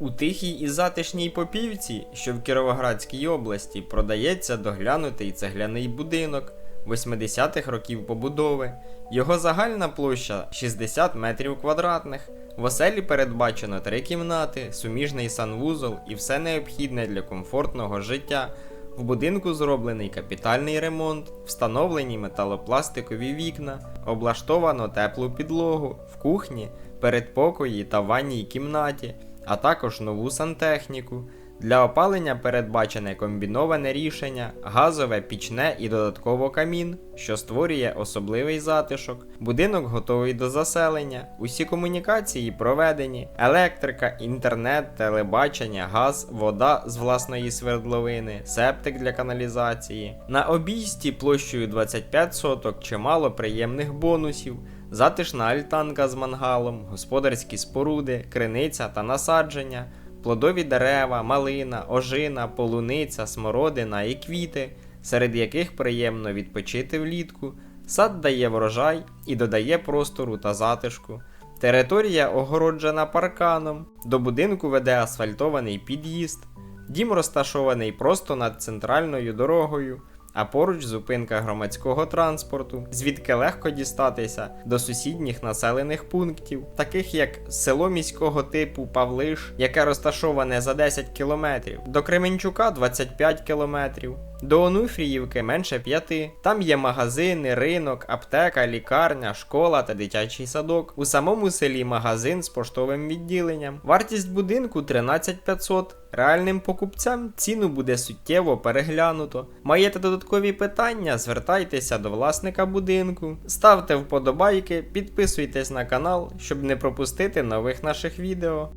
У тихій і затишній Попівці, що в Кіровоградській області, продається доглянутий цегляний будинок 80-х років побудови. Його загальна площа 60 метрів квадратних. В оселі передбачено три кімнати, суміжний санвузол і все необхідне для комфортного життя. В будинку зроблений капітальний ремонт, встановлені металопластикові вікна, облаштовано теплу підлогу в кухні, передпокої та ванній кімнаті, а також нову сантехніку. Для опалення передбачене комбіноване рішення, газове, пічне і додатково камін, що створює особливий затишок. Будинок готовий до заселення, усі комунікації проведені, електрика, інтернет, телебачення, газ, вода з власної свердловини, септик для каналізації. На обійсті площею 25 соток чимало приємних бонусів. Затишна альтанка з мангалом, господарські споруди, криниця та насадження, плодові дерева, малина, ожина, полуниця, смородина і квіти, серед яких приємно відпочити влітку. Сад дає врожай і додає простору та затишку. Територія огороджена парканом, до будинку веде асфальтований під'їзд. Дім розташований просто над центральною дорогою, а поруч зупинка громадського транспорту, звідки легко дістатися до сусідніх населених пунктів, таких як село міського типу Павлиш, яке розташоване за 10 кілометрів, до Кременчука 25 кілометрів. До Онуфріївки менше 5. Там є магазини, ринок, аптека, лікарня, школа та дитячий садок. У самому селі магазин з поштовим відділенням. Вартість будинку 13500. Реальним покупцям ціну буде суттєво переглянуто. Маєте додаткові питання? Звертайтеся до власника будинку, ставте вподобайки, підписуйтесь на канал, щоб не пропустити нових наших відео.